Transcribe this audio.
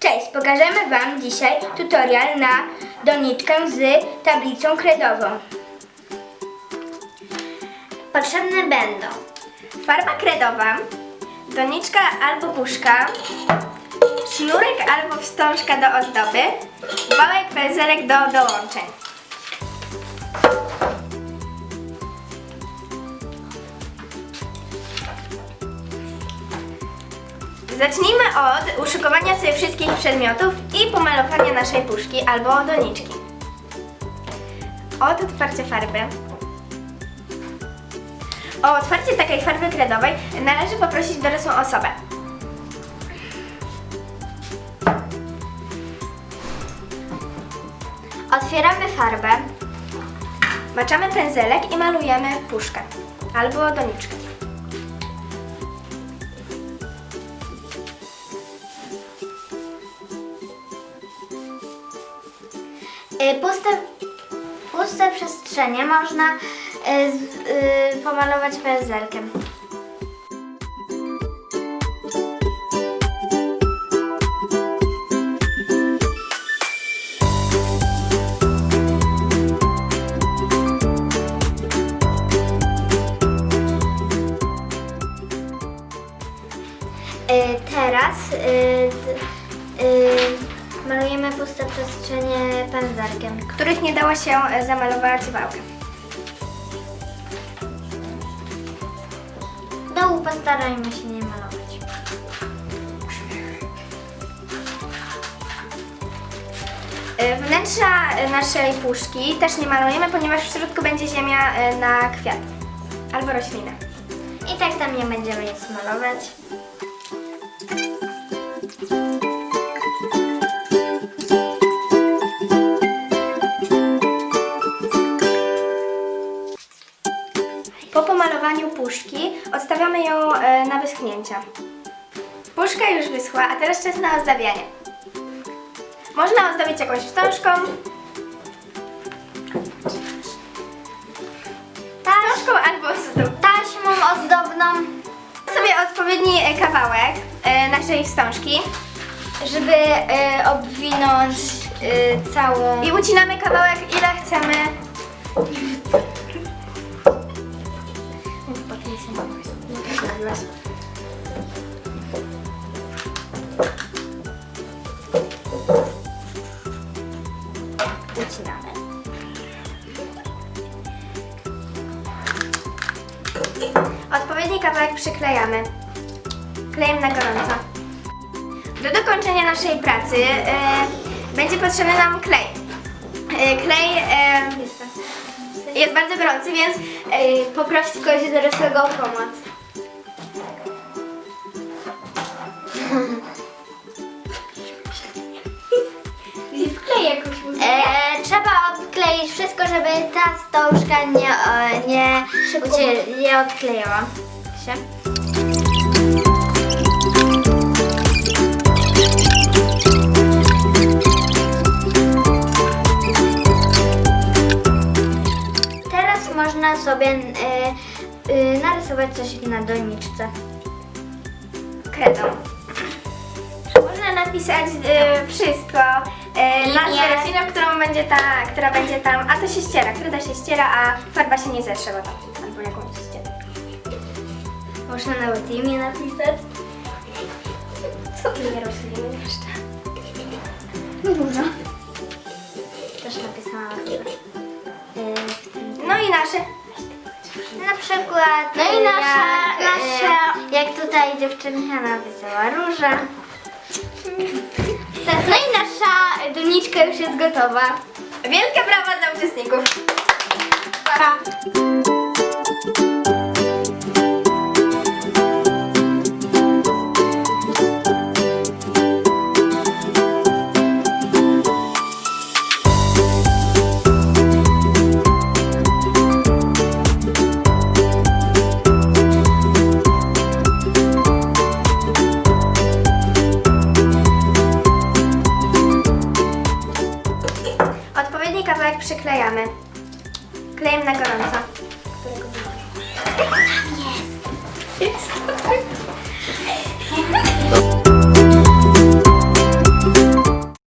Cześć, pokażemy Wam dzisiaj tutorial na doniczkę z tablicą kredową. Potrzebne będą Farba kredowa, doniczka albo puszka, sznurek albo wstążka do ozdoby, wałek pędzelek do dołączeń. Zacznijmy od uszykowania sobie wszystkich przedmiotów i pomalowania naszej puszki albo doniczki. Od otwarcia farby. O otwarcie takiej farby kredowej należy poprosić dorosłą osobę. Otwieramy farbę. Maczamy pędzelek i malujemy puszkę albo doniczkę. Puste, puste przestrzenie można y, z, y, pomalować pędzelkiem. Y, Teraz y, y, puste przestrzenie pędzelkiem. których nie dało się e, zamalować wałkiem. Dołu postarajmy się nie malować. E, Wnętrza e, naszej puszki też nie malujemy, ponieważ w środku będzie ziemia na kwiat albo roślinę. I tak tam nie będziemy nic malować. Puszki odstawiamy ją e, na wyschnięcie. Puszka już wyschła, a teraz czas na ozdabianie. Można ozdobić jakąś wstążką, wstążką albo ozdobą. Taśmą ozdobną, sobie odpowiedni e, kawałek e, naszej wstążki żeby obwinąć całą... i ucinamy kawałek ile chcemy. Ucinamy. Odpowiedni kawałek przyklejamy. Klejem na gorąco. Do dokończenia naszej pracy e, będzie potrzebny nam klej. E, klej e, jest bardzo gorący, więc e, poproszę kogoś dorosłego o pomoc. Wklej jakąś muzykę. E, trzeba odkleić wszystko, żeby ta wstążka nie, e, nie, Szybko. ucie- nie odklejała można sobie e, e, narysować coś na doniczce. kredą. Można napisać e, wszystko. Linię. nazwę rośliny, którą będzie ta, która będzie tam, a to się ściera, kreda się ściera, a farba się nie zetrze, bo tam, albo jakąś. Można nawet imię napisać. Co ty nie rośliny jeszcze? Dużo. Też napisałam różne. No i nasze. Na przykład No i nasza- jak, nasza- y, jak tutaj dziewczynka napisała róża. No i nasza doniczka już jest gotowa. Wielkie brawa dla uczestników. Pa. Klejem na gorąco. Którego Jest.